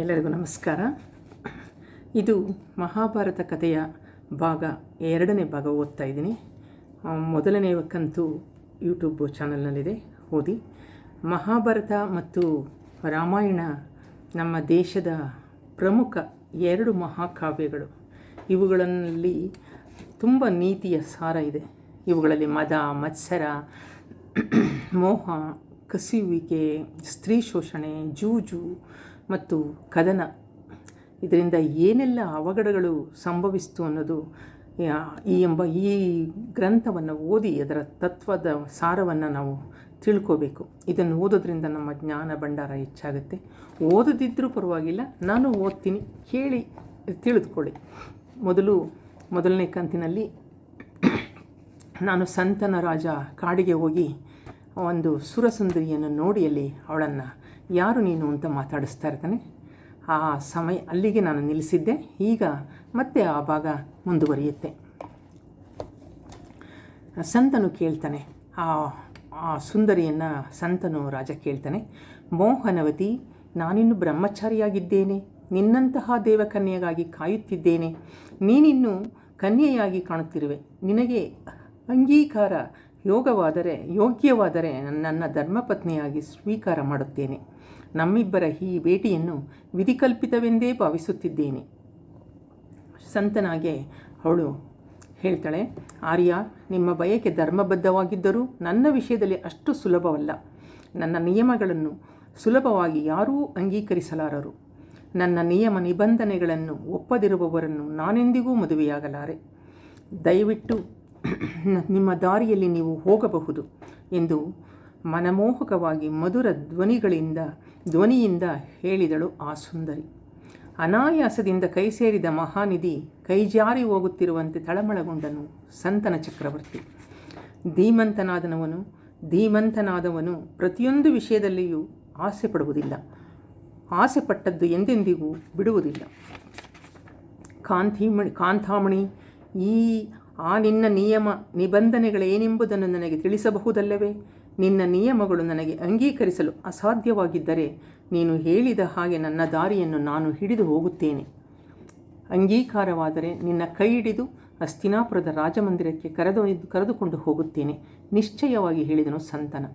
ಎಲ್ಲರಿಗೂ ನಮಸ್ಕಾರ. ಇದು ಮಹಾಭಾರತ ಕಥೆಯ ಭಾಗ ಎರಡನೇ ಭಾಗ ಓದ್ತಾ ಇದ್ದೀನಿ. ಮೊದಲನೇ ಕಂತು ಯೂಟ್ಯೂಬ್ ಚಾನಲ್ನಲ್ಲಿದೆ, ಓದಿ. ಮಹಾಭಾರತ ಮತ್ತು ರಾಮಾಯಣ ನಮ್ಮ ದೇಶದ ಪ್ರಮುಖ ಎರಡು ಮಹಾಕಾವ್ಯಗಳು. ಇವುಗಳಲ್ಲಿ ತುಂಬ ನೀತಿಯ ಸಾರ ಇದೆ. ಇವುಗಳಲ್ಲಿ ಮದ, ಮತ್ಸರ, ಮೋಹ ಕಸಿಯುವಿಕೆ ಸ್ತ್ರೀ ಶೋಷಣೆ, ಜೂಜು ಮತ್ತು ಕದನ. ಇದರಿಂದ ಏನೆಲ್ಲ ಅವಘಡಗಳು ಸಂಭವಿಸ್ತು ಅನ್ನೋದು ಈ ಎಂಬ ಈ ಗ್ರಂಥವನ್ನು ಓದಿ ಅದರ ತತ್ವದ ಸಾರವನ್ನು ನಾವು ತಿಳ್ಕೋಬೇಕು. ಇದನ್ನು ಓದೋದ್ರಿಂದ ನಮ್ಮ ಜ್ಞಾನ ಭಂಡಾರ ಹೆಚ್ಚಾಗುತ್ತೆ. ಓದದಿದ್ದರೂ ಪರವಾಗಿಲ್ಲ, ನಾನು ಓದ್ತೀನಿ ಕೇಳಿ ತಿಳಿದುಕೊಳ್ಳಿ. ಮೊದಲು, ಮೊದಲನೇ ಕಂತಿನಲ್ಲಿ ನಾನು ಸಂತನ ರಾಜ ಕಾಡಿಗೆ ಹೋಗಿ ಒಂದು ಸುರಸುಂದರಿಯನ್ನು ನೋಡಿ ಅಲ್ಲಿ ಅವಳನ್ನು ಯಾರು ನೀನು ಅಂತ ಮಾತಾಡಿಸ್ತಾ ಇರ್ತಾನೆ. ಆ ಸಮಯ ಅಲ್ಲಿಗೆ ನಾನು ನಿಲ್ಲಿಸಿದ್ದೆ. ಈಗ ಮತ್ತೆ ಆ ಭಾಗ ಮುಂದುವರಿಯುತ್ತೆ. ಸಂತನು ಕೇಳ್ತಾನೆ. ಆ ಆ ಸುಂದರಿಯನ್ನು ಸಂತನು ರಾಜ ಕೇಳ್ತಾನೆ. ಮೋಹನವತಿ, ನಾನಿನ್ನು ಬ್ರಹ್ಮಚಾರಿಯಾಗಿದ್ದೇನೆ. ನಿನ್ನಂತಹ ದೇವಕನ್ಯೆಗಾಗಿ ಕಾಯುತ್ತಿದ್ದೇನೆ. ನೀನಿನ್ನು ಕನ್ಯೆಯಾಗಿ ಕಾಣುತ್ತಿರುವೆ. ನಿನಗೆ ಅಂಗೀಕಾರ ಯೋಗವಾದರೆ ಯೋಗ್ಯವಾದರೆ ನನ್ನ ಧರ್ಮಪತ್ನಿಯಾಗಿ ಸ್ವೀಕಾರ ಮಾಡುತ್ತೇನೆ. ನಮ್ಮಿಬ್ಬರ ಈ ಭೇಟಿಯನ್ನು ವಿಧಿಕಲ್ಪಿತವೆಂದೇ ಭಾವಿಸುತ್ತಿದ್ದೇನೆ. ಸಂತನಾಗೆ ಅವಳು ಹೇಳ್ತಾಳೆ, ಆರ್ಯ, ನಿಮ್ಮ ಬಯಕೆ ಧರ್ಮಬದ್ಧವಾಗಿದ್ದರೂ ನನ್ನ ವಿಷಯದಲ್ಲಿ ಅಷ್ಟು ಸುಲಭವಲ್ಲ. ನನ್ನ ನಿಯಮಗಳನ್ನು ಸುಲಭವಾಗಿ ಯಾರೂ ಅಂಗೀಕರಿಸಲಾರರು. ನನ್ನ ನಿಯಮ ನಿಬಂಧನೆಗಳನ್ನು ಒಪ್ಪದಿರುವವರನ್ನು ನಾನೆಂದಿಗೂ ಮದುವೆಯಾಗಲಾರೆ. ದಯವಿಟ್ಟು ನಿಮ್ಮ ದಾರಿಯಲ್ಲಿ ನೀವು ಹೋಗಬಹುದು ಎಂದು ಮನಮೋಹಕವಾಗಿ ಮಧುರ ಧ್ವನಿಗಳಿಂದ, ಧ್ವನಿಯಿಂದ ಹೇಳಿದಳು ಆ ಸುಂದರಿ. ಅನಾಯಾಸದಿಂದ ಕೈ ಸೇರಿದ ಮಹಾನಿಧಿ ಕೈಜಾರಿ ಹೋಗುತ್ತಿರುವಂತೆ ತಳಮಳಗೊಂಡನು ಸಂತನ ಚಕ್ರವರ್ತಿ. ಧೀಮಂತನಾದನವನು, ಧೀಮಂತನಾದವನು ಪ್ರತಿಯೊಂದು ವಿಷಯದಲ್ಲಿಯೂ ಆಸೆ ಪಡುವುದಿಲ್ಲ ಆಸೆ ಪಟ್ಟದ್ದು ಎಂದೆಂದಿಗೂ ಬಿಡುವುದಿಲ್ಲ. ಕಾಂತಿಮಣಿ ಕಾಂತಾಮಣಿ ಈ, ಆ ನಿನ್ನ ನಿಯಮ, ನಿಬಂಧನೆಗಳೇನೆಂಬುದನ್ನು ನನಗೆ ತಿಳಿಸಬಹುದಲ್ಲವೇ? ನಿನ್ನ ನಿಯಮಗಳು ನನಗೆ ಅಂಗೀಕರಿಸಲು ಅಸಾಧ್ಯವಾಗಿದ್ದರೆ ನೀನು ಹೇಳಿದ ಹಾಗೆ ನನ್ನ ದಾರಿಯನ್ನು ನಾನು ಹಿಡಿದು ಹೋಗುತ್ತೇನೆ. ಅಂಗೀಕಾರವಾದರೆ ನಿನ್ನ ಕೈ ಹಿಡಿದು ಹಸ್ತಿನಾಪುರದ ರಾಜಮಂದಿರಕ್ಕೆ ಕರೆದೊಯ್ದು ಕರೆದುಕೊಂಡು ಹೋಗುತ್ತೇನೆ, ನಿಶ್ಚಯವಾಗಿ ಹೇಳಿದನು ಸಂತನ.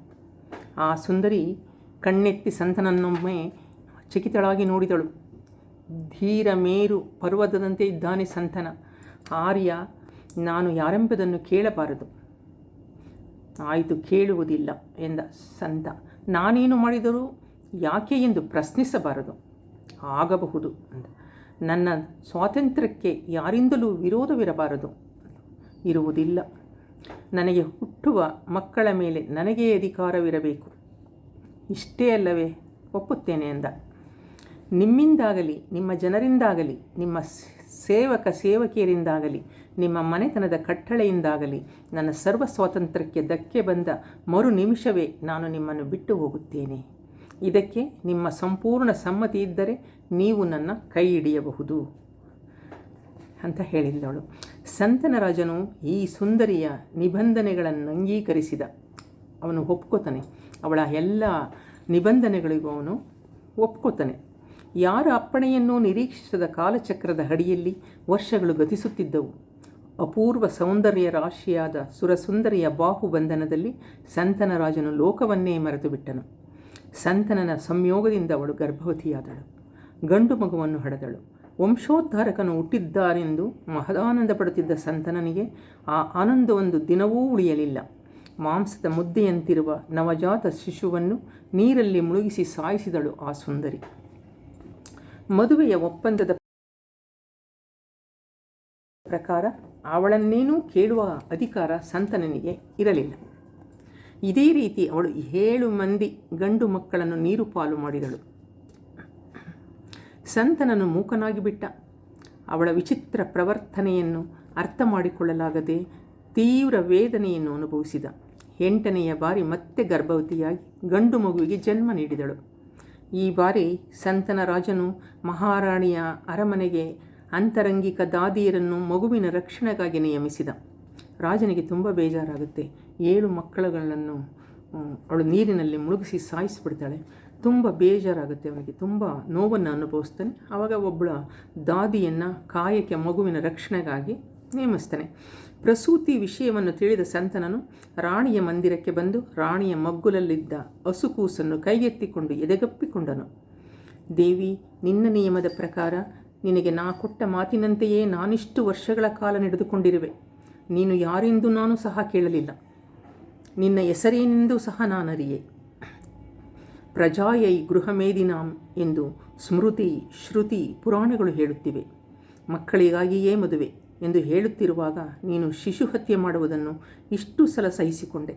ಆ ಸುಂದರಿ ಕಣ್ಣೆತ್ತಿ ಸಂತನನ್ನೊಮ್ಮೆ ಚಕಿತಳಾಗಿ ನೋಡಿದಳು. ಧೀರ ಮೇರು ಪರ್ವತದಂತೆ ಇದ್ದಾನೆ ಸಂತನ. ಆರ್ಯ, ನಾನು ಯಾರೆಂಬುದನ್ನು ಕೇಳಬಾರದು. ಆಯಿತು ಕೇಳುವುದಿಲ್ಲ ಎಂದ ಸಂತ. ನಾನೇನು ಮಾಡಿದರೂ ಯಾಕೆ ಎಂದು ಪ್ರಶ್ನಿಸಬಾರದು. ಆಗಬಹುದು ಅಂದ. ನನ್ನ ಸ್ವಾತಂತ್ರ್ಯಕ್ಕೆ ಯಾರಿಂದಲೂ ವಿರೋಧವಿರಬಾರದು ಇರುವುದಿಲ್ಲ. ನನಗೆ ಹುಟ್ಟುವ ಮಕ್ಕಳ ಮೇಲೆ ನನಗೇ ಅಧಿಕಾರವಿರಬೇಕು. ಇಷ್ಟೇ ಅಲ್ಲವೇ ಒಪ್ಪುತ್ತೇನೆ ಎಂದ ನಿಮ್ಮಿಂದಾಗಲಿ, ನಿಮ್ಮ ಜನರಿಂದಾಗಲಿ, ನಿಮ್ಮ ಸೇವಕ ಸೇವಕಿಯರಿಂದಾಗಲಿ, ನಿಮ್ಮ ಮನೆತನದ ಕಟ್ಟಳೆಯಿಂದಾಗಲಿ, ನನ್ನ ಸರ್ವ ಸ್ವಾತಂತ್ರ್ಯಕ್ಕೆ ಧಕ್ಕೆ ಬಂದ ಮರು ನಿಮಿಷವೇ ನಾನು ನಿಮ್ಮನ್ನು ಬಿಟ್ಟು ಹೋಗುತ್ತೇನೆ. ಇದಕ್ಕೆ ನಿಮ್ಮ ಸಂಪೂರ್ಣ ಸಮ್ಮತಿ ಇದ್ದರೆ ನೀವು ನನ್ನ ಕೈ ಹಿಡಿಯಬಹುದು. ಅಂತ ಹೇಳಿದ್ದವಳು ಸಂತನ ರಾಜನು ಈ ಸುಂದರಿಯ ನಿಬಂಧನೆಗಳನ್ನು ಅಂಗೀಕರಿಸಿದ. ಅವನು ಒಪ್ಕೋತಾನೆ. ಅವಳ ಎಲ್ಲ ನಿಬಂಧನೆಗಳಿಗೂ ಅವನು ಒಪ್ಕೋತಾನೆ. ಯಾರ ಅಪ್ಪಣೆಯನ್ನೂ ನಿರೀಕ್ಷಿಸದ ಕಾಲಚಕ್ರದ ಅಡಿಯಲ್ಲಿ ವರ್ಷಗಳು ಗತಿಸುತ್ತಿದ್ದವು. ಅಪೂರ್ವ ಸೌಂದರ್ಯ ರಾಶಿಯಾದ ಸುರಸುಂದರಿಯ ಬಾಹುಬಂಧನದಲ್ಲಿ ಸಂತನರಾಜನು ಲೋಕವನ್ನೇ ಮರೆತು ಬಿಟ್ಟನು ಸಂತನನ ಸಂಯೋಗದಿಂದ ಅವಳು ಗರ್ಭವತಿಯಾದಳು. ಗಂಡು ಮಗುವನ್ನು ಹಡೆದಳು. ವಂಶೋದ್ಧಾರಕನು ಹುಟ್ಟಿದ್ದಾರೆಂದು ಮಹದಾನಂದ ಪಡುತ್ತಿದ್ದ ಸಂತನನಿಗೆ ಆ ಆನಂದವೊಂದು ದಿನವೂ ಉಳಿಯಲಿಲ್ಲ. ಮಾಂಸದ ಮುದ್ದೆಯಂತಿರುವ ನವಜಾತ ಶಿಶುವನ್ನು ನೀರಲ್ಲಿ ಮುಳುಗಿಸಿ ಸಾಯಿಸಿದಳು ಆ ಸುಂದರಿ. ಮದುವೆಯ ಒಪ್ಪಂದದ ಪ್ರಕಾರ ಅವಳನ್ನೇನೂ ಕೇಳುವ ಅಧಿಕಾರ ಸಂತನನಿಗೆ ಇರಲಿಲ್ಲ. ಇದೇ ರೀತಿ ಅವಳು ಏಳು ಮಂದಿ ಗಂಡು ಮಕ್ಕಳನ್ನು ನೀರು ಪಾಲು ಮಾಡಿದಳು. ಸಂತನನು ಮೂಕನಾಗಿ ಬಿಟ್ಟ ಅವಳ ವಿಚಿತ್ರ ಪ್ರವರ್ತನೆಯನ್ನು ಅರ್ಥ ಮಾಡಿಕೊಳ್ಳಲಾಗದೆ ತೀವ್ರ ವೇದನೆಯನ್ನು ಅನುಭವಿಸಿದ. ಎಂಟನೆಯ ಬಾರಿ ಮತ್ತೆ ಗರ್ಭವತಿಯಾಗಿ ಗಂಡು ಮಗುವಿಗೆ ಜನ್ಮ ನೀಡಿದಳು. ಈ ಬಾರಿ ಸಂತನ ರಾಜನು ಮಹಾರಾಣಿಯ ಅರಮನೆಗೆ ಅಂತರಂಗಿಕ ದಾದಿಯರನ್ನು ಮಗುವಿನ ರಕ್ಷಣೆಗಾಗಿ ನಿಯಮಿಸಿದ. ರಾಜನಿಗೆ ತುಂಬ ಬೇಜಾರಾಗುತ್ತೆ. ಏಳು ಮಕ್ಕಳುಗಳನ್ನು ಅವಳು ನೀರಿನಲ್ಲಿ ಮುಳುಗಿಸಿ ಸಾಯಿಸಿಬಿಡ್ತಾಳೆ. ತುಂಬ ಬೇಜಾರಾಗುತ್ತೆ ಅವನಿಗೆ. ತುಂಬ ನೋವನ್ನು ಅನುಭವಿಸ್ತಾನೆ. ಆವಾಗ ಒಬ್ಬಳ ದಾದಿಯನ್ನು ಕಾಯಕ್ಕೆ ಮಗುವಿನ ರಕ್ಷಣೆಗಾಗಿ ನೇಮಿಸ್ತಾನೆ. ಪ್ರಸೂತಿ ವಿಷಯವನ್ನು ತಿಳಿದ ಸಂತನನು ರಾಣಿಯ ಮಂದಿರಕ್ಕೆ ಬಂದು ರಾಣಿಯ ಮಗ್ಗುಲಲ್ಲಿದ್ದ ಹಸುಕೂಸನ್ನು ಕೈಗೆತ್ತಿಕೊಂಡು ಎದೆಗಪ್ಪಿಕೊಂಡನು. ದೇವಿ, ನಿನ್ನ ನಿಯಮದ ಪ್ರಕಾರ ನಿನಗೆ ನಾ ಕೊಟ್ಟ ಮಾತಿನಂತೆಯೇ ನಾನಿಷ್ಟು ವರ್ಷಗಳ ಕಾಲ ನಡೆದುಕೊಂಡಿರುವೆ. ನೀನು ಯಾರೆಂದು ನಾನು ಸಹ ಕೇಳಲಿಲ್ಲ. ನಿನ್ನ ಹೆಸರೇನೆಂದು ಸಹ ನಾನರಿಯೆ. ಪ್ರಜಾಯೈ ಗೃಹಮೇದಿನಾಂ ಎಂದು ಸ್ಮೃತಿ, ಶ್ರುತಿ, ಪುರಾಣಗಳು ಹೇಳುತ್ತಿವೆ. ಮಕ್ಕಳಿಗಾಗಿಯೇ ಮದುವೆ. ಎಂದು ಹೇಳುತ್ತಿರುವಾಗ ನೀನು ಶಿಶು ಹತ್ಯೆ ಮಾಡುವುದನ್ನು ಇಷ್ಟು ಸಲ ಸಹಿಸಿಕೊಂಡೆ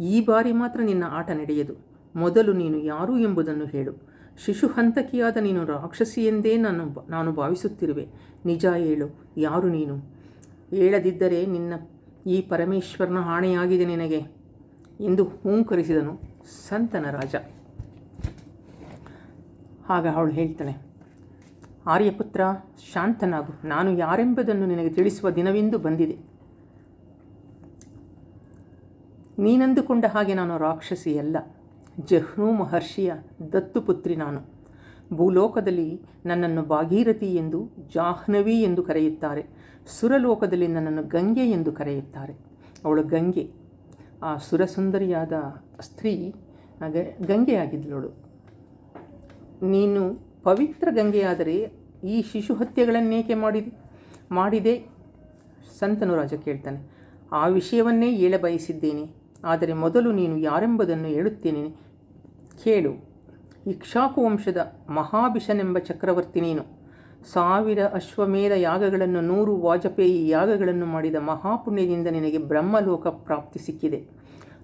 ಈ ಬಾರಿ ಮಾತ್ರ ನಿನ್ನ ಆಟ ನಡೆಯದು. ಮೊದಲು ನೀನು ಯಾರು ಎಂಬುದನ್ನು ಹೇಳು. ಶಿಶು ಹಂತಕಿಯಾದ ನೀನು ರಾಕ್ಷಸಿ ಎಂದೇ ನಾನು ನಾನು ಭಾವಿಸುತ್ತಿರುವೆ. ನಿಜ ಹೇಳು, ಯಾರು ನೀನು? ಹೇಳದಿದ್ದರೆ ನಿನ್ನ ಈ ಪರಮೇಶ್ವರನ ಹಾಣೆಯಾಗಿದೆ ನಿನಗೆ ಎಂದು ಹೂಂಕರಿಸಿದನು ಸಂತನ ರಾಜ. ಹಾಗ ಅವಳು ಹೇಳ್ತಾಳೆ ಆರ್ಯಪುತ್ರ, ಶಾಂತನಾಗು. ನಾನು ಯಾರೆಂಬುದನ್ನು ನಿನಗೆ ತಿಳಿಸುವ ದಿನವೆಂದು ಬಂದಿದೆ. ನೀನಂದುಕೊಂಡ ಹಾಗೆ ನಾನು ರಾಕ್ಷಸಿಯಲ್ಲ ಜಹ್ನು ಮಹರ್ಷಿಯ ದತ್ತುಪುತ್ರಿ ನಾನು. ಭೂಲೋಕದಲ್ಲಿ ನನ್ನನ್ನು ಭಾಗೀರಥಿ ಎಂದು ಜಾಹ್ನವಿ ಎಂದು ಕರೆಯುತ್ತಾರೆ. ಸುರಲೋಕದಲ್ಲಿ ನನ್ನನ್ನು ಗಂಗೆ ಎಂದು ಕರೆಯುತ್ತಾರೆ. ಅವಳು ಗಂಗೆ. ಆ ಸುರಸುಂದರಿಯಾದ ಸ್ತ್ರೀ ಆಗಿದ್ದಳು ನೀನು ಪವಿತ್ರ ಗಂಗೆಯಾದರೆ ಈ ಶಿಶು ಹತ್ಯೆಗಳನ್ನೇಕೆ ಮಾಡಿದೆ? ಮಾಡಿದೆ? ಸಂತನು ರಾಜ ಕೇಳ್ತಾನೆ. ಆ ವಿಷಯವನ್ನೇ ಹೇಳ ಬಯಸಿದ್ದೇನೆ ಆದರೆ ಮೊದಲು ನೀನು ಯಾರೆಂಬುದನ್ನು ಹೇಳುತ್ತೇನೆ. ಕೇಳು. ಇಕ್ಷಾಕು ವಂಶದ ಮಹಾಭಿಷನೆಂಬ ಚಕ್ರವರ್ತಿ ನೀನು. ಸಾವಿರ ಅಶ್ವಮೇಧ ಯಾಗಗಳನ್ನು, ನೂರು ವಾಜಪೇಯಿ ಯಾಗಗಳನ್ನು ಮಾಡಿದ ಮಹಾಪುಣ್ಯದಿಂದ ನಿನಗೆ ಬ್ರಹ್ಮಲೋಕ ಪ್ರಾಪ್ತಿ ಸಿಕ್ಕಿದೆ.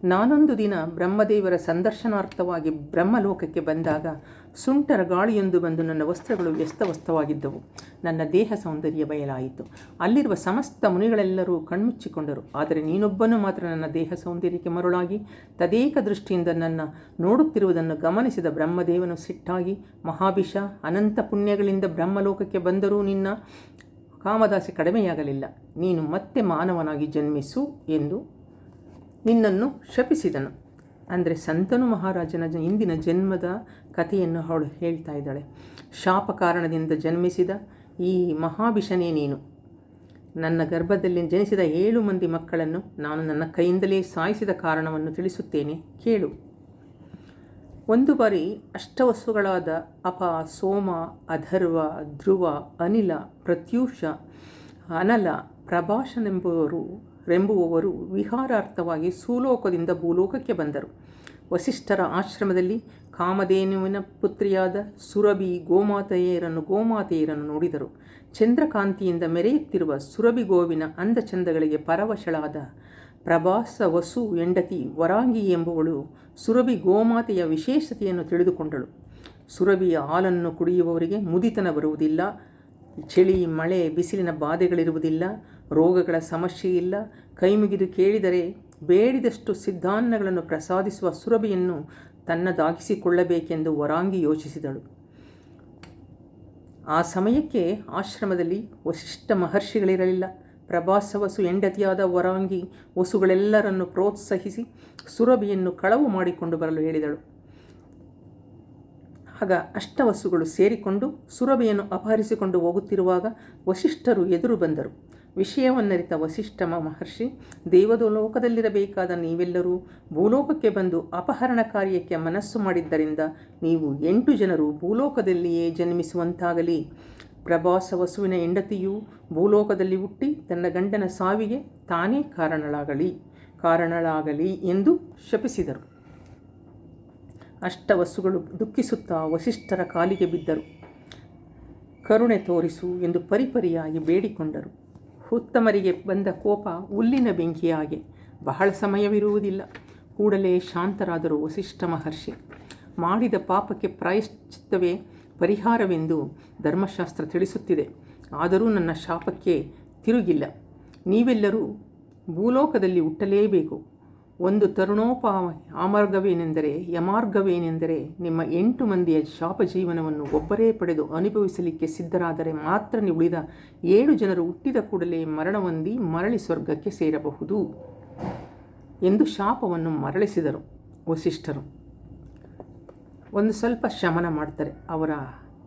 ನಾನೊಂದು ದಿನ ಬ್ರಹ್ಮದೇವರ ಸಂದರ್ಶನಾರ್ಥವಾಗಿ ಬ್ರಹ್ಮಲೋಕಕ್ಕೆ ಬಂದಾಗ ಸುಂಟರ ಗಾಳಿಯೊಂದು ಬಂದು ನನ್ನ ವಸ್ತ್ರಗಳು ವ್ಯಸ್ತವಸ್ತವಾಗಿದ್ದವು. ನನ್ನ ದೇಹ ಸೌಂದರ್ಯ ಬಯಲಾಯಿತು. ಅಲ್ಲಿರುವ ಸಮಸ್ತ ಮುನಿಗಳೆಲ್ಲರೂ ಕಣ್ಮುಚ್ಚಿಕೊಂಡರು. ಆದರೆ ನೀನೊಬ್ಬನು ಮಾತ್ರ ನನ್ನ ದೇಹ ಸೌಂದರ್ಯಕ್ಕೆ ಮರುಳಾಗಿ, ತದೇಕ ದೃಷ್ಟಿಯಿಂದ ನನ್ನ ನೋಡುತ್ತಿರುವುದನ್ನು ಗಮನಿಸಿದ ಬ್ರಹ್ಮದೇವನು ಸಿಟ್ಟಾಗಿ, ಮಹಾಭಿಷ, ಅನಂತ ಪುಣ್ಯಗಳಿಂದ ಬ್ರಹ್ಮಲೋಕಕ್ಕೆ ಬಂದರೂ ನಿನ್ನ ಕಾಮದಾಸೆ ಕಡಿಮೆಯಾಗಲಿಲ್ಲ. ನೀನು ಮತ್ತೆ ಮಾನವನಾಗಿ ಜನ್ಮಿಸು ಎಂದು ನಿನ್ನನ್ನು ಶಪಿಸಿದನು. ಅಂದರೆ ಸಂತನು ಮಹಾರಾಜನ ಇಂದಿನ ಜನ್ಮದ ಕಥೆಯನ್ನು ಅವಳು ಹೇಳ್ತಾ ಇದ್ದಾಳೆ. ಶಾಪ ಕಾರಣದಿಂದ ಜನ್ಮಿಸಿದ ಈ ಮಹಾಭಿಷನೇ ನೀನು. ನನ್ನ ಗರ್ಭದಲ್ಲಿ ಜನಿಸಿದ ಏಳು ಮಂದಿ ಮಕ್ಕಳನ್ನು ನಾನು ನನ್ನ ಕೈಯಿಂದಲೇ ಸಾಯಿಸಿದ ಕಾರಣವನ್ನು ತಿಳಿಸುತ್ತೇನೆ. ಕೇಳು. ಒಂದು ಬಾರಿ ಅಷ್ಟವಸ್ತುಗಳಾದ ಅಪ, ಸೋಮ, ಅಧರ್ವ, ಧ್ರುವ, ಅನಿಲ, ಪ್ರತ್ಯೂಷ, ಅನಲ, ಪ್ರಭಾಷನೆಂಬುವರು ರೆಂಬುವವರು ವಿಹಾರಾರ್ಥವಾಗಿ ಸೂಲೋಕದಿಂದ ಭೂಲೋಕಕ್ಕೆ ಬಂದರು. ವಸಿಷ್ಠರ ಆಶ್ರಮದಲ್ಲಿ ಕಾಮಧೇನುವಿನ ಪುತ್ರಿಯಾದ ಸುರಭಿ ಗೋಮಾತೆಯರನ್ನು ಗೋಮಾತೆಯರನ್ನು ನೋಡಿದರು. ಚಂದ್ರಕಾಂತಿಯಿಂದ ಮೆರೆಯುತ್ತಿರುವ ಸುರಭಿ ಗೋವಿನ ಅಂದ ಚಂದಗಳಿಗೆ ಪರವಶಳಾದ ಪ್ರಭಾಸ ವಸು ಎಂಡತಿ ವರಾಂಗಿ ಎಂಬುವಳು ಸುರಭಿ ಗೋಮಾತೆಯ ವಿಶೇಷತೆಯನ್ನು ತಿಳಿದುಕೊಂಡಳು. ಸುರಭಿಯ ಹಾಲನ್ನು ಕುಡಿಯುವವರಿಗೆ ಮುದಿತನ ಬರುವುದಿಲ್ಲ, ಚಳಿ, ಮಳೆ, ಬಿಸಿಲಿನ ಬಾಧೆಗಳಿರುವುದಿಲ್ಲ ರೋಗಗಳ ಸಮಸ್ಯೆ ಇಲ್ಲ. ಕೈಮುಗಿದು ಕೇಳಿದರೆ ಬೇಡಿದಷ್ಟು ಸಿದ್ಧಾನ್ನಗಳನ್ನು ಪ್ರಸಾದಿಸುವ ಸುರಭಿಯನ್ನು ತನ್ನದಾಗಿಸಿಕೊಳ್ಳಬೇಕೆಂದು ವರಾಂಗಿ ಯೋಚಿಸಿದಳು. ಆ ಸಮಯಕ್ಕೆ ಆಶ್ರಮದಲ್ಲಿ ವಶಿಷ್ಠ ಮಹರ್ಷಿಗಳಿರಲಿಲ್ಲ. ಪ್ರಭಾಸವಸು ಹೆಂಡತಿಯಾದ ವರಾಂಗಿ ವಸುಗಳೆಲ್ಲರನ್ನು ಪ್ರೋತ್ಸಾಹಿಸಿ ಸುರಭಿಯನ್ನು ಕಳವು ಮಾಡಿಕೊಂಡು ಬರಲು ಹೇಳಿದಳು. ಆಗ ಅಷ್ಟವಸುಗಳು ಸೇರಿಕೊಂಡು ಸುರಭಿಯನ್ನು ಅಪಹರಿಸಿಕೊಂಡು ಹೋಗುತ್ತಿರುವಾಗ ವಶಿಷ್ಠರು ಎದುರು ಬಂದರು. ವಿಷಯವನ್ನರಿತ ವಸಿಷ್ಠ ಮಹರ್ಷಿ ದೇವದೋಲೋಕದಲ್ಲಿರಬೇಕಾದ ನೀವೆಲ್ಲರೂ ಭೂಲೋಕಕ್ಕೆ ಬಂದು ಅಪಹರಣ ಕಾರ್ಯಕ್ಕೆ ಮನಸ್ಸು ಮಾಡಿದ್ದರಿಂದ ನೀವು ಎಂಟು ಜನರು ಭೂಲೋಕದಲ್ಲಿಯೇ ಜನ್ಮಿಸುವಂತಾಗಲಿ. ಪ್ರಭಾಸ ವಸುವಿನ ಹೆಂಡತಿಯು ಭೂಲೋಕದಲ್ಲಿ ಹುಟ್ಟಿ ತನ್ನ ಗಂಡನ ಸಾವಿಗೆ ತಾನೇ ಕಾರಣಳಾಗಲಿ ಕಾರಣಳಾಗಲಿ ಎಂದು ಶಪಿಸಿದರು. ಅಷ್ಟವಸುಗಳು ದುಃಖಿಸುತ್ತಾ ವಸಿಷ್ಠರ ಕಾಲಿಗೆ ಬಿದ್ದರು. ಕರುಣೆ ತೋರಿಸು ಎಂದು ಪರಿಪರಿಯಾಗಿ ಬೇಡಿಕೊಂಡರು. ಉತ್ತಮರಿಗೆ ಬಂದ ಕೋಪ ಹುಲ್ಲಿನ ಬೆಂಕಿಯಾಗೆ. ಬಹಳ ಸಮಯವಿರುವುದಿಲ್ಲ. ಕೂಡಲೇ ಶಾಂತರಾದರು ವಸಿಷ್ಠ ಮಹರ್ಷಿ. ಮಾಡಿದ ಪಾಪಕ್ಕೆ ಪ್ರಾಯಶ್ಚಿತ್ತವೇ ಪರಿಹಾರವೆಂದು ಧರ್ಮಶಾಸ್ತ್ರ ತಿಳಿಸುತ್ತಿದೆ. ಆದರೂ ನನ್ನ ಶಾಪಕ್ಕೆ ತಿರುಗಿಲ್ಲ. ನೀವೆಲ್ಲರೂ ಭೂಲೋಕದಲ್ಲಿ ಹುಟ್ಟಲೇಬೇಕು. ಒಂದು ತರುಣೋಪ ಆಮಾರ್ಗವೇನೆಂದರೆ, ಯಮಾರ್ಗವೇನೆಂದರೆ ನಿಮ್ಮ ಎಂಟು ಮಂದಿಯ ಶಾಪ ಜೀವನವನ್ನು ಒಬ್ಬರೇ ಪಡೆದು ಅನುಭವಿಸಲಿಕ್ಕೆ ಸಿದ್ಧರಾದರೆ ಮಾತ್ರ ಉಳಿದ ಏಳು ಜನರು ಹುಟ್ಟಿದ ಕೂಡಲೇ ಮರಣ ಹೊಂದಿ ಮರಳಿ ಸ್ವರ್ಗಕ್ಕೆ ಸೇರಬಹುದು ಎಂದು ಶಾಪವನ್ನು ಮರಳಿಸಿದರು ವಸಿಷ್ಠರು. ಒಂದು ಸ್ವಲ್ಪ ಶಮನ ಮಾಡ್ತಾರೆ ಅವರ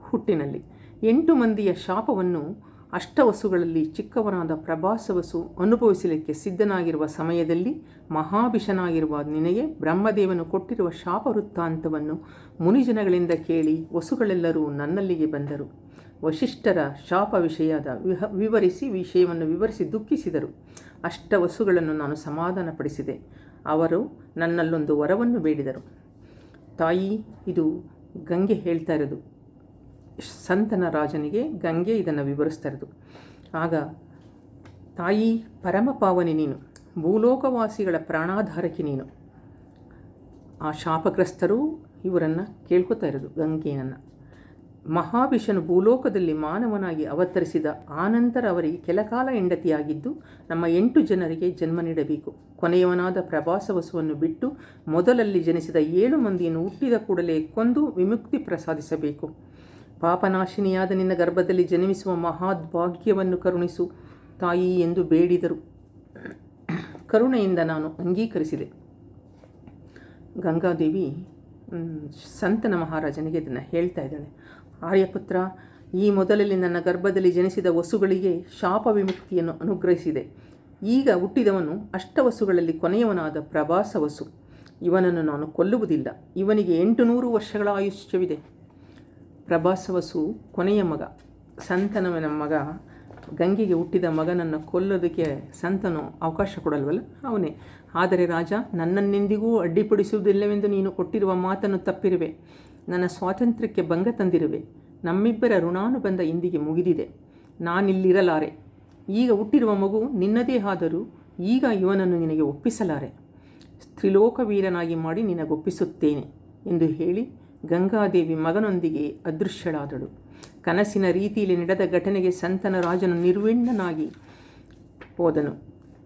ಹುಟ್ಟಿನಲ್ಲಿ. ಎಂಟು ಮಂದಿಯ ಶಾಪವನ್ನು ಅಷ್ಟವಸುಗಳಲ್ಲಿ ಚಿಕ್ಕವನಾದ ಪ್ರಭಾಸವಸು ಅನುಭವಿಸಲಿಕ್ಕೆ ಸಿದ್ಧನಾಗಿರುವ ಸಮಯದಲ್ಲಿ ಮಹಾಭಿಷನಾಗಿರುವ ನಿನಗೆ ಬ್ರಹ್ಮದೇವನು ಕೊಟ್ಟಿರುವ ಶಾಪ ವೃತ್ತಾಂತವನ್ನು ಮುನಿಜನಗಳಿಂದ ಕೇಳಿ ವಸುಗಳೆಲ್ಲರೂ ನನ್ನಲ್ಲಿಗೆ ಬಂದರು. ವಶಿಷ್ಠರ ಶಾಪ ವಿಷಯದ ವಿವರಿಸಿ ವಿಷಯವನ್ನು ವಿವರಿಸಿ ದುಃಖಿಸಿದರು. ಅಷ್ಟವಸುಗಳನ್ನು ನಾನು ಸಮಾಧಾನಪಡಿಸಿದೆ. ಅವರು ನನ್ನಲ್ಲೊಂದು ವರವನ್ನು ಬೇಡಿದರು. ತಾಯಿ, ಇದು ಗಂಗೆ ಹೇಳ್ತಾ ಇರೋದು. ಸಂತನ ರಾಜನಿಗೆ ಗಂಗೆ ಇದನ್ನು ವಿವರಿಸ್ತಾ ಇರೋದು ಆಗ, ತಾಯಿ ಪರಮ ಪಾವನಿ ನೀನು, ಭೂಲೋಕವಾಸಿಗಳ ಪ್ರಾಣಾಧಾರಕ್ಕೆ ನೀನು. ಆ ಶಾಪಗ್ರಸ್ತರು ಇವರನ್ನು ಕೇಳ್ಕೊತಾ ಇರೋದು ಗಂಗೆಯನ್ನು. ಮಹಾವಿಷನು ಭೂಲೋಕದಲ್ಲಿ ಮಾನವನಾಗಿ ಅವತರಿಸಿದ ಆನಂತರ ಅವರಿಗೆ ಕೆಲಕಾಲ ಹೆಂಡತಿಯಾಗಿದ್ದು, ನಮ್ಮ ಎಂಟು ಜನರಿಗೆ ಜನ್ಮ ನೀಡಬೇಕು. ಕೊನೆಯವನಾದ ಪ್ರವಾಸವಸುವನ್ನು ಬಿಟ್ಟು ಮೊದಲಲ್ಲಿ ಜನಿಸಿದ ಏಳು ಮಂದಿಯನ್ನು ಹುಟ್ಟಿದ ಕೂಡಲೇ ಕೊಂದು ವಿಮುಕ್ತಿ ಪ್ರಸಾದಿಸಬೇಕು. ಪಾಪನಾಶಿನಿಯಾದ ನಿನ್ನ ಗರ್ಭದಲ್ಲಿ ಜನಿಸುವ ಮಹಾದ್ಭಾಗ್ಯವನ್ನು ಕರುಣಿಸು, ತಾಯಿ ಎಂದು ಬೇಡಿದರು. ಕರುಣೆಯಿಂದ ನಾನು ಅಂಗೀಕರಿಸಿದೆ. ಗಂಗಾದೇವಿ ಸಂತನ ಮಹಾರಾಜನಿಗೆ ಇದನ್ನು ಹೇಳ್ತಾ ಇದ್ದಾಳೆ. ಆರ್ಯಪುತ್ರ, ಈ ಮೊದಲಲ್ಲಿ ನನ್ನ ಗರ್ಭದಲ್ಲಿ ಜನಿಸಿದ ವಸುಗಳಿಗೆ ಶಾಪ ವಿಮುಕ್ತಿಯನ್ನು ಅನುಗ್ರಹಿಸಿದೆ. ಈಗ ಹುಟ್ಟಿದವನು ಅಷ್ಟವಸುಗಳಲ್ಲಿ ಕೊನೆಯವನಾದ ಪ್ರಭಾಸ ವಸು ಇವನನ್ನು ನಾನು ಕೊಲ್ಲುವುದಿಲ್ಲ. ಇವನಿಗೆ ಎಂಟು ನೂರು ವರ್ಷಗಳ ಆಯುಷ್ಯವಿದೆ. ಪ್ರಭಾಸವಸು ಕೊನೆಯ ಮಗ, ಸಂತನವನ ಮಗ, ಗಂಗೆಗೆ ಹುಟ್ಟಿದ ಮಗನನ್ನು ಕೊಲ್ಲೋದಕ್ಕೆ ಸಂತನು ಅವಕಾಶ ಕೊಡಲ್ವಲ್ಲ? ಅವನೇ. ಆದರೆ ರಾಜ, ನನ್ನನ್ನೆಂದಿಗೂ ಅಡ್ಡಿಪಡಿಸುವುದಿಲ್ಲವೆಂದು ನೀನು ಕೊಟ್ಟಿರುವ ಮಾತನ್ನು ತಪ್ಪಿರುವೆ. ನನ್ನ ಸ್ವಾತಂತ್ರ್ಯಕ್ಕೆ ಭಂಗ ತಂದಿರುವೆ. ನಮ್ಮಿಬ್ಬರ ಋಣಾನುಬಂಧ ಇಂದಿಗೆ ಮುಗಿದಿದೆ. ನಾನಿಲ್ಲಿರಲಾರೆ. ಈಗ ಹುಟ್ಟಿರುವ ಮಗು ನಿನ್ನದೇ ಆದರೂ ಈಗ ಇವನನ್ನು ನಿನಗೆ ಒಪ್ಪಿಸಲಾರೆ. ತ್ರಿಲೋಕವೀರನಾಗಿ ಮಾಡಿ ನಿನಗೊಪ್ಪಿಸುತ್ತೇನೆ ಎಂದು ಹೇಳಿ ಗಂಗಾದೇವಿ ಮಗನೊಂದಿಗೆ ಅದೃಶ್ಯಳಾದಳು. ಕನಸಿನ ರೀತಿಯಲ್ಲಿ ನಡೆದ ಘಟನೆಗೆ ಸಂತನ ರಾಜನು ನಿರ್ವಿಣ್ಣನಾಗಿ ಹೋದನು.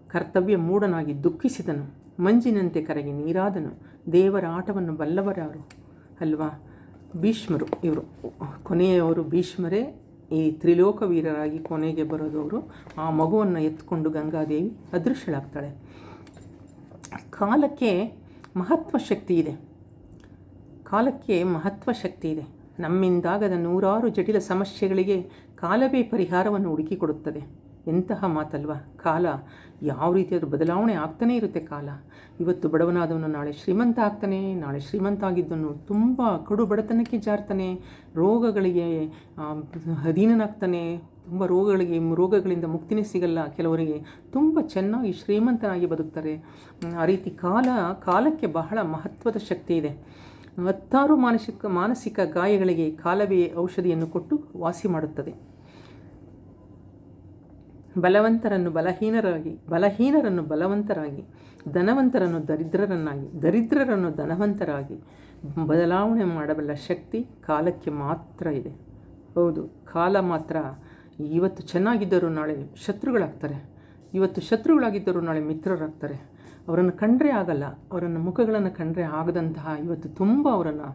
ಕರ್ತವ್ಯ ಮೂಢನಾಗಿ ದುಃಖಿಸಿದನು. ಮಂಜಿನಂತೆ ಕರಗಿ ನೀರಾದನು. ದೇವರ ಆಟವನ್ನು ಬಲ್ಲವರಾರು ಅಲ್ವಾ? ಭೀಷ್ಮರು. ಇವರು ಕೊನೆಯವರು ಭೀಷ್ಮರೇ. ಈ ತ್ರಿಲೋಕ ವೀರರಾಗಿ ಕೊನೆಗೆ ಬರೋದವರು. ಆ ಮಗುವನ್ನು ಎತ್ಕೊಂಡು ಗಂಗಾದೇವಿ ಅದೃಶ್ಯಳಾಗ್ತಾಳೆ. ಕಾಲಕ್ಕೆ ಮಹತ್ವ ಶಕ್ತಿ ಇದೆ. ಕಾಲಕ್ಕೆ ಮಹತ್ವ ಶಕ್ತಿ ಇದೆ. ನಮ್ಮಿಂದಾಗದ ನೂರಾರು ಜಟಿಲ ಸಮಸ್ಯೆಗಳಿಗೆ ಕಾಲವೇ ಪರಿಹಾರವನ್ನು ಹುಡುಕಿಕೊಡುತ್ತದೆ. ಎಂತಹ ಮಾತಲ್ವ? ಕಾಲ ಯಾವ ರೀತಿಯಾದರೂ ಬದಲಾವಣೆ ಆಗ್ತಾನೇ ಇರುತ್ತೆ ಕಾಲ. ಇವತ್ತು ಬಡವನಾದವನು ನಾಳೆ ಶ್ರೀಮಂತ ಆಗ್ತಾನೆ, ನಾಳೆ ಶ್ರೀಮಂತ ಆಗಿದ್ದನ್ನು ತುಂಬ ಕಡು ಬಡತನಕ್ಕೆ ಜಾರ್ತಾನೆ, ರೋಗಗಳಿಗೆ ಅಧೀನನಾಗ್ತಾನೆ, ತುಂಬ ರೋಗಗಳಿಗೆ, ರೋಗಗಳಿಂದ ಮುಕ್ತಿನೇ ಸಿಗಲ್ಲ. ಕೆಲವರಿಗೆ ತುಂಬ ಚೆನ್ನಾಗಿ ಶ್ರೀಮಂತನಾಗಿ ಬದುಕ್ತಾರೆ. ಆ ರೀತಿ ಕಾಲ, ಕಾಲಕ್ಕೆ ಬಹಳ ಮಹತ್ವದ ಶಕ್ತಿ ಇದೆ. ಹತ್ತಾರು ಮಾನಸಿಕ ಮಾನಸಿಕ ಗಾಯಗಳಿಗೆ ಕಾಲವೇ ಔಷಧಿಯನ್ನು ಕೊಟ್ಟು ವಾಸಿ ಮಾಡುತ್ತದೆ. ಬಲವಂತರನ್ನು ಬಲಹೀನರಾಗಿ, ಬಲಹೀನರನ್ನು ಬಲವಂತರಾಗಿ, ಧನವಂತರನ್ನು ದರಿದ್ರರನ್ನಾಗಿ, ದರಿದ್ರರನ್ನು ಧನವಂತರಾಗಿ ಬದಲಾವಣೆ ಮಾಡಬಲ್ಲ ಶಕ್ತಿ ಕಾಲಕ್ಕೆ ಮಾತ್ರ ಇದೆ. ಹೌದು, ಕಾಲ ಮಾತ್ರ ಇವತ್ತು ಚೆನ್ನಾಗಿದ್ದರೂ ನಾಳೆ ಶತ್ರುಗಳಾಗ್ತಾರೆ. ಇವತ್ತು ಶತ್ರುಗಳಾಗಿದ್ದರೂ ನಾಳೆ ಮಿತ್ರರಾಗ್ತಾರೆ. ಅವರನ್ನು ಕಂಡ್ರೆ ಆಗಲ್ಲ, ಅವರನ್ನು ಮುಖಗಳನ್ನು ಕಂಡ್ರೆ ಆಗದಂತಹ ಇವತ್ತು ತುಂಬ ಅವರನ್ನು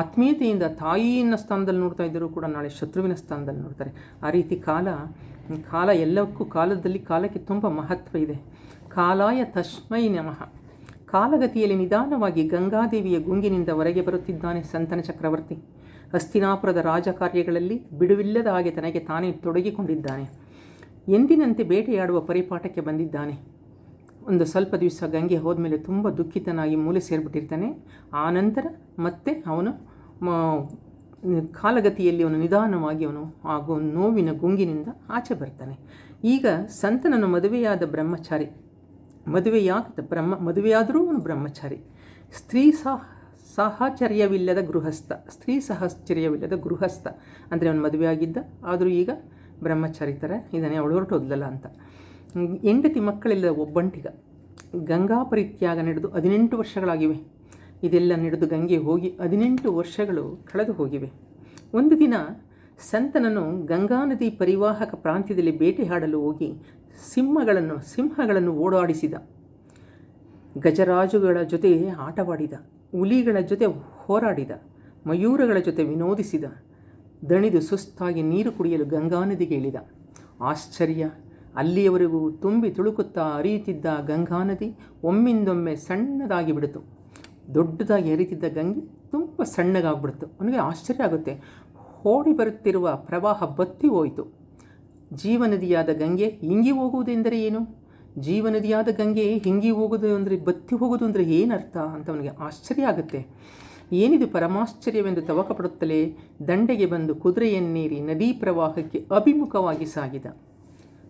ಆತ್ಮೀಯತೆಯಿಂದ ತಾಯಿಯನ್ನ ಸ್ಥಾನದಲ್ಲಿ ನೋಡ್ತಾ ಇದ್ದರೂ ಕೂಡ ನಾಳೆ ಶತ್ರುವಿನ ಸ್ಥಾನದಲ್ಲಿ ನೋಡ್ತಾರೆ. ಆ ರೀತಿ ಕಾಲ ಕಾಲ ಎಲ್ಲಕ್ಕೂ, ಕಾಲದಲ್ಲಿ ಕಾಲಕ್ಕೆ ತುಂಬ ಮಹತ್ವ ಇದೆ. ಕಾಲಾಯ ತಸ್ಮೈ ನಮಃ. ಕಾಲಗತಿಯಲ್ಲಿ ನಿಧಾನವಾಗಿ ಗಂಗಾದೇವಿಯ ಗುಂಗಿನಿಂದ ಹೊರಗೆ ಬರುತ್ತಿದ್ದಾನೆ ಸಂತನ ಚಕ್ರವರ್ತಿ. ಹಸ್ತಿನಾಪುರದ ರಾಜಕಾರ್ಯಗಳಲ್ಲಿ ಬಿಡುವಿಲ್ಲದ ಹಾಗೆ ತನಗೆ ತಾನೇ ತೊಡಗಿಕೊಂಡಿದ್ದಾನೆ. ಎಂದಿನಂತೆ ಬೇಟೆಯಾಡುವ ಪರಿಪಾಠಕ್ಕೆ ಬಂದಿದ್ದಾನೆ. ಒಂದು ಸ್ವಲ್ಪ ದಿವಸ ಗಂಗೆ ಹೋದ್ಮೇಲೆ ತುಂಬ ದುಃಖಿತನಾಗಿ ಮೂಲೆ ಸೇರಿಬಿಟ್ಟಿರ್ತಾನೆ. ಆ ನಂತರ ಮತ್ತೆ ಅವನು ಕಾಲಗತಿಯಲ್ಲಿ ಅವನು ನಿಧಾನವಾಗಿ ಅವನು ಆಗೋ ನೋವಿನ ಗುಂಗಿನಿಂದ ಆಚೆ ಬರ್ತಾನೆ. ಈಗ ಸಂತನನ್ನು ಮದುವೆಯಾದ ಬ್ರಹ್ಮಚಾರಿ ಮದುವೆಯಾಗದ ಬ್ರಹ್ಮ, ಮದುವೆಯಾದರೂ ಅವನು ಬ್ರಹ್ಮಚಾರಿ. ಸ್ತ್ರೀ ಸಹ, ಸಾಹಚರ್ಯವಿಲ್ಲದ ಗೃಹಸ್ಥ, ಸ್ತ್ರೀ ಸಹಚರ್ಯವಿಲ್ಲದ ಗೃಹಸ್ಥ. ಅಂದರೆ ಅವನು ಮದುವೆಯಾಗಿದ್ದ, ಆದರೂ ಈಗ ಬ್ರಹ್ಮಚಾರಿ ಥರ ಇದನ್ನೇ ಅವಳು ಹೊರಟೋದ್ಲಲ್ಲ ಅಂತ. ಹೆಂಡತಿ ಮಕ್ಕಳಿಲ್ಲದ ಒಬ್ಬಂಟಿಗ ಗಂಗಾ ಪರಿತ್ಯಾಗ ನಡೆದು ಹದಿನೆಂಟು ವರ್ಷಗಳಾಗಿವೆ. ಇದೆಲ್ಲ ನಡೆದು ಗಂಗೆ ಹೋಗಿ ಹದಿನೆಂಟು ವರ್ಷಗಳು ಕಳೆದು ಹೋಗಿವೆ. ಒಂದು ದಿನ ಸಂತನನ್ನು ಗಂಗಾ ನದಿ ಪರಿವಾಹಕ ಪ್ರಾಂತ್ಯದಲ್ಲಿ ಬೇಟೆಯಾಡಲು ಹೋಗಿ ಸಿಂಹಗಳನ್ನು ಸಿಂಹಗಳನ್ನು ಓಡಾಡಿಸಿದ. ಗಜರಾಜುಗಳ ಜೊತೆ ಆಟವಾಡಿದ, ಹುಲಿಗಳ ಜೊತೆ ಹೋರಾಡಿದ, ಮಯೂರಗಳ ಜೊತೆ ವಿನೋದಿಸಿದ, ದಣಿದು ಸುಸ್ತಾಗಿ ನೀರು ಕುಡಿಯಲು ಗಂಗಾ ನದಿಗೆ ಇಳಿದ. ಆಶ್ಚರ್ಯ! ಅಲ್ಲಿಯವರೆಗೂ ತುಂಬಿ ತುಳುಕುತ್ತಾ ಹರಿಯುತ್ತಿದ್ದ ಗಂಗಾ ನದಿ ಒಮ್ಮಿಂದೊಮ್ಮೆ ಸಣ್ಣದಾಗಿ ಬಿಡಿತು ದೊಡ್ಡದಾಗಿ ಹರಿತಿದ್ದ ಗಂಗೆ ತುಂಬ ಸಣ್ಣಗಾಗ್ಬಿಡ್ತು. ಅವನಿಗೆ ಆಶ್ಚರ್ಯ ಆಗುತ್ತೆ. ಓಡಿ ಬರುತ್ತಿರುವ ಪ್ರವಾಹ ಬತ್ತಿ ಹೋಯಿತು. ಜೀವನದಿಯಾದ ಗಂಗೆ ಹಿಂಗಿ ಹೋಗುವುದೆಂದರೆ ಏನು? ಜೀವನದಿಯಾದ ಗಂಗೆ ಹಿಂಗಿ ಹೋಗೋದು ಅಂದರೆ ಬತ್ತಿ ಹೋಗೋದು ಅಂದರೆ ಏನರ್ಥ ಅಂತ ಅವನಿಗೆ ಆಶ್ಚರ್ಯ ಆಗುತ್ತೆ. ಏನಿದು ಪರಮಾಶ್ಚರ್ಯವೆಂದು ತವಕಪಡುತ್ತಲೇ ದಂಡೆಗೆ ಬಂದು ಕುದುರೆಯನ್ನೇರಿ ನದಿ ಪ್ರವಾಹಕ್ಕೆ ಅಭಿಮುಖವಾಗಿ ಸಾಗಿದ.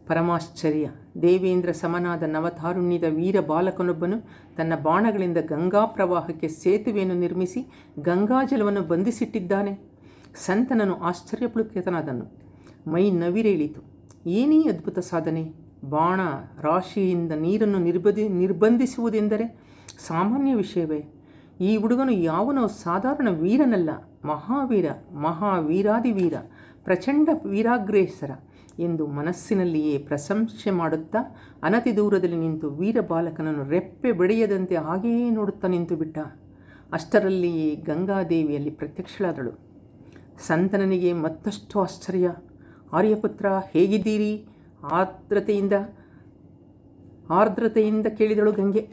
ಪರಮಾಶ್ಚರ್ಯ. ದೇವೇಂದ್ರ ಸಮನಾದ ನವತಾರುಣ್ಯದ ವೀರ ಬಾಲಕನೊಬ್ಬನು ತನ್ನ ಬಾಣಗಳಿಂದ ಗಂಗಾ ಪ್ರವಾಹಕ್ಕೆ ಸೇತುವೆಯನ್ನು ನಿರ್ಮಿಸಿ ಗಂಗಾಜಲವನ್ನು ಬಂಧಿಸಿಟ್ಟಿದ್ದಾನೆ. ಸಂತನನು ಆಶ್ಚರ್ಯಪುಳುಕಿತನಾದನು ಮೈ ನವಿರೇಳಿತು. ಏನೇ ಅದ್ಭುತ ಸಾಧನೆ. ಬಾಣ ರಾಶಿಯಿಂದ ನೀರನ್ನು ನಿರ್ಬಧಿ, ನಿರ್ಬಂಧಿಸುವುದೆಂದರೆ ಸಾಮಾನ್ಯ ವಿಷಯವೇ. ಈ ಹುಡುಗನು ಯಾವನೋ ಸಾಧಾರಣ ವೀರನಲ್ಲ. ಮಹಾವೀರ, ಮಹಾವೀರಾದಿವೀರ, ಪ್ರಚಂಡ ವೀರಾಗ್ರೇಸರ ಎಂದು ಮನಸ್ಸಿನಲ್ಲಿಯೇ ಪ್ರಶಂಸೆ ಮಾಡುತ್ತಾ ಅನತಿ ದೂರದಲ್ಲಿ ನಿಂತು ವೀರ ಬಾಲಕನನ್ನು ರೆಪ್ಪೆ ಬೆಳೆಯದಂತೆ ಹಾಗೆಯೇ ನೋಡುತ್ತಾ ನಿಂತು ಬಿಟ್ಟ. ಅಷ್ಟರಲ್ಲಿಯೇ ಗಂಗಾದೇವಿಯಲ್ಲಿ ಪ್ರತ್ಯಕ್ಷಳಾದಳು. ಸಂತನನಿಗೆ ಮತ್ತಷ್ಟು ಆಶ್ಚರ್ಯ. ಆರ್ಯಪುತ್ರ, ಹೇಗಿದ್ದೀರಿ? ಆರ್ದ್ರತೆಯಿಂದ ಆರ್ದ್ರತೆಯಿಂದ ಕೇಳಿದಳು ಗಂಗೆ.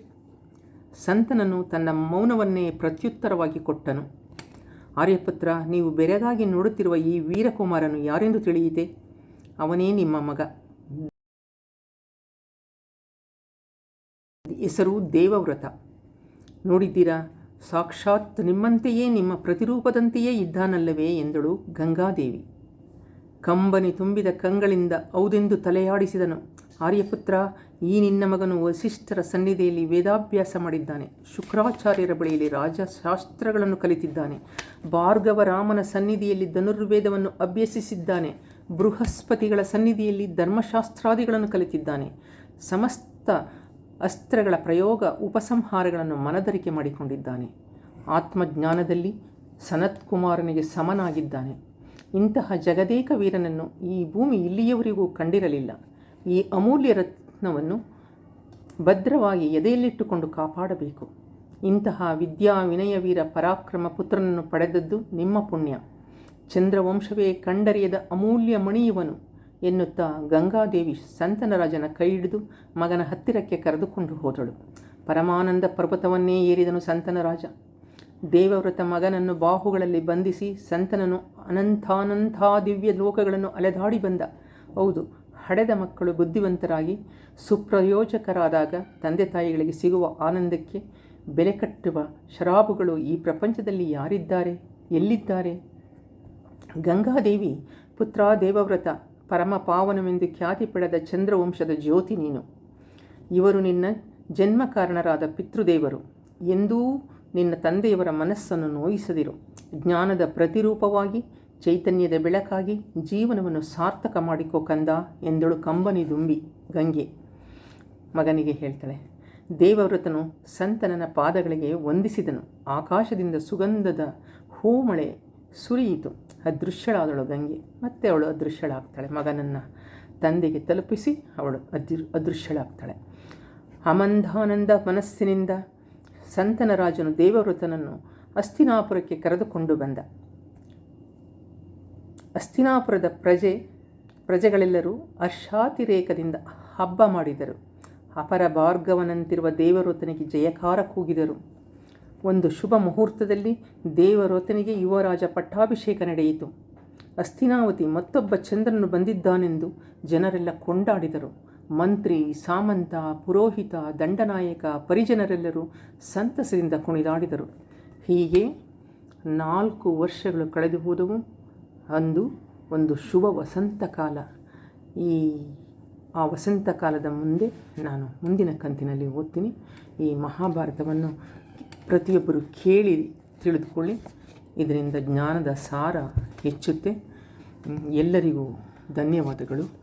ಸಂತನನು ತನ್ನ ಮೌನವನ್ನೇ ಪ್ರತ್ಯುತ್ತರವಾಗಿ ಕೊಟ್ಟನು. ಆರ್ಯಪುತ್ರ, ನೀವು ಬೆರಗಾಗಿ ನೋಡುತ್ತಿರುವ ಈ ವೀರಕುಮಾರನು ಯಾರೆಂದು ತಿಳಿಯಿತೆ? ಅವನೇ ನಿಮ್ಮ ಮಗ. ಹೆಸರು ದೇವವ್ರತ. ನೋಡಿದ್ದೀರಾ? ಸಾಕ್ಷಾತ್ ನಿಮ್ಮಂತೆಯೇ ನಿಮ್ಮ ಪ್ರತಿರೂಪದಂತೆಯೇ ಇದ್ದಾನಲ್ಲವೇ ಎಂದಳು ಗಂಗಾದೇವಿ. ಕಂಬನಿ ತುಂಬಿದ ಕಂಗಳಿಂದ ಹೌದೆಂದು ತಲೆಯಾಡಿಸಿದನು. ಆರ್ಯಪುತ್ರ, ಈ ನಿನ್ನ ಮಗನು ವಸಿಷ್ಠರ ಸನ್ನಿಧಿಯಲ್ಲಿ ವೇದಾಭ್ಯಾಸ ಮಾಡಿದ್ದಾನೆ. ಶುಕ್ರಾಚಾರ್ಯರ ಬಳಿಯಲ್ಲಿ ರಾಜಶಾಸ್ತ್ರಗಳನ್ನು ಕಲಿತಿದ್ದಾನೆ. ಭಾರ್ಗವ ರಾಮನ ಸನ್ನಿಧಿಯಲ್ಲಿ ಧನುರ್ವೇದವನ್ನು ಅಭ್ಯಸಿಸಿದ್ದಾನೆ. ಬೃಹಸ್ಪತಿಗಳ ಸನ್ನಿಧಿಯಲ್ಲಿ ಧರ್ಮಶಾಸ್ತ್ರಾದಿಗಳನ್ನು ಕಲಿತಿದ್ದಾನೆ. ಸಮಸ್ತ ಅಸ್ತ್ರಗಳ ಪ್ರಯೋಗ ಉಪಸಂಹಾರಗಳನ್ನು ಮನದರಿಕೆ ಮಾಡಿಕೊಂಡಿದ್ದಾನೆ. ಆತ್ಮಜ್ಞಾನದಲ್ಲಿ ಸನತ್ಕುಮಾರನಿಗೆ ಸಮನಾಗಿದ್ದಾನೆ. ಇಂತಹ ಜಗದೇಕ ವೀರನನ್ನು ಈ ಭೂಮಿ ಇಲ್ಲಿಯವರೆಗೂ ಕಂಡಿರಲಿಲ್ಲ. ಈ ಅಮೂಲ್ಯ ರತ್ನವನ್ನು ಭದ್ರವಾಗಿ ಎದೆಯಲ್ಲಿಟ್ಟುಕೊಂಡು ಕಾಪಾಡಬೇಕು. ಇಂತಹ ವಿದ್ಯಾ ವಿನಯ ವೀರ ಪರಾಕ್ರಮ ಪುತ್ರನನ್ನು ಪಡೆದದ್ದು ನಿಮ್ಮ ಪುಣ್ಯ. ಚಂದ್ರವಂಶವೇ ಕಂಡರಿಯದ ಅಮೂಲ್ಯ ಮಣಿಯುವನು ಎನ್ನುತ್ತಾ ಗಂಗಾದೇವಿ ಸಂತನರಾಜನ ಕೈ ಹಿಡಿದು ಮಗನ ಹತ್ತಿರಕ್ಕೆ ಕರೆದುಕೊಂಡು ಹೋದಳು. ಪರಮಾನಂದ ಪರ್ವತವನ್ನೇ ಏರಿದನು ಸಂತನರಾಜ. ದೇವವ್ರತ ಮಗನನ್ನು ಬಾಹುಗಳಲ್ಲಿ ಬಂಧಿಸಿ ಸಂತನನು ಅನಂತಾನಂಥ ದಿವ್ಯ ಲೋಕಗಳನ್ನು ಅಲೆದಾಡಿ ಬಂದ. ಹೌದು, ಹಡೆದ ಮಕ್ಕಳು ಬುದ್ಧಿವಂತರಾಗಿ ಸುಪ್ರಯೋಜಕರಾದಾಗ ತಂದೆ ತಾಯಿಗಳಿಗೆ ಸಿಗುವ ಆನಂದಕ್ಕೆ ಬೆಲೆ ಕಟ್ಟುವ ಶರಾಬುಗಳು ಈ ಪ್ರಪಂಚದಲ್ಲಿ ಯಾರಿದ್ದಾರೆ, ಎಲ್ಲಿದ್ದಾರೆ? ಗಂಗಾದೇವಿ, ಪುತ್ರ ದೇವವ್ರತ, ಪರಮ ಪಾವನವೆಂದು ಖ್ಯಾತಿ ಪಡೆದ ಚಂದ್ರವಂಶದ ಜ್ಯೋತಿ ನೀನು. ಇವರು ನಿನ್ನ ಜನ್ಮ ಕಾರಣರಾದ ಪಿತೃದೇವರು. ಎಂದೂ ನಿನ್ನ ತಂದೆಯವರ ಮನಸ್ಸನ್ನು ನೋಯಿಸದಿರು. ಜ್ಞಾನದ ಪ್ರತಿರೂಪವಾಗಿ, ಚೈತನ್ಯದ ಬೆಳಕಾಗಿ ಜೀವನವನ್ನು ಸಾರ್ಥಕ ಮಾಡಿಕೋ ಕಂದ ಎಂದಳು ಕಂಬನಿ ದುಂಬಿ ಗಂಗೆ. ಮಗನಿಗೆ ಹೇಳ್ತಾಳೆ, ದೇವವ್ರತನು ಸಂತನನ ಪಾದಗಳಿಗೆ ವಂದಿಸಿದನು. ಆಕಾಶದಿಂದ ಸುಗಂಧದ ಹೂಮಳೆ ಸುರಿಯಿತು. ಅದೃಶ್ಯಳಾದಳು ಗಂಗೆ. ಮತ್ತೆ ಅವಳು ಅದೃಶ್ಯಳಾಗ್ತಾಳೆ. ಮಗನನ್ನು ತಂದೆಗೆ ತಲುಪಿಸಿ ಅವಳು ಅದೃ, ಅದೃಶ್ಯಳಾಗ್ತಾಳೆ. ಅಮಂಧಾನಂದ ಮನಸ್ಸಿನಿಂದ ಸಂತನ ರಾಜನು ದೇವವ್ರತನನ್ನು ಅಸ್ತಿನಾಪುರಕ್ಕೆ ಕರೆದುಕೊಂಡು ಬಂದ. ಅಸ್ತಿನಾಪುರದ ಪ್ರಜೆ, ಪ್ರಜೆಗಳೆಲ್ಲರೂ ಅರ್ಷಾತಿರೇಕದಿಂದ ಹಬ್ಬ ಮಾಡಿದರು. ಅಪರ ಭಾರ್ಗವನಂತಿರುವ ದೇವವ್ರತನಿಗೆ ಜಯಕಾರ ಕೂಗಿದರು. ಒಂದು ಶುಭ ಮುಹೂರ್ತದಲ್ಲಿ ದೇವರೊತನಿಗೆ ಯುವರಾಜ ಪಟ್ಟಾಭಿಷೇಕ ನಡೆಯಿತು. ಅಸ್ಥಿನಾವತಿ ಮತ್ತೊಬ್ಬ ಚಂದ್ರನು ಬಂದಿದ್ದಾನೆಂದು ಜನರೆಲ್ಲ ಕೊಂಡಾಡಿದರು. ಮಂತ್ರಿ, ಸಾಮಂತ, ಪುರೋಹಿತ, ದಂಡನಾಯಕ ಪರಿಜನರೆಲ್ಲರೂ ಸಂತಸದಿಂದ ಕುಣಿದಾಡಿದರು. ಹೀಗೆ ನಾಲ್ಕು ವರ್ಷಗಳು ಕಳೆದು ಹೋದವು. ಅಂದು ಒಂದು ಶುಭ ವಸಂತ ಕಾಲ ಈ ಆ ವಸಂತ ಕಾಲದ ಮುಂದೆ ನಾನು ಮುಂದಿನ ಕಂತಿನಲ್ಲಿ ಓದ್ತೀನಿ. ಈ ಮಹಾಭಾರತವನ್ನು ಪ್ರತಿಯೊಬ್ಬರು ಕೇಳಿ ತಿಳಿದುಕೊಳ್ಳಿ. ಇದರಿಂದ ಜ್ಞಾನದ ಸಾರ ಹೆಚ್ಚುತ್ತೆ. ಎಲ್ಲರಿಗೂ ಧನ್ಯವಾದಗಳು.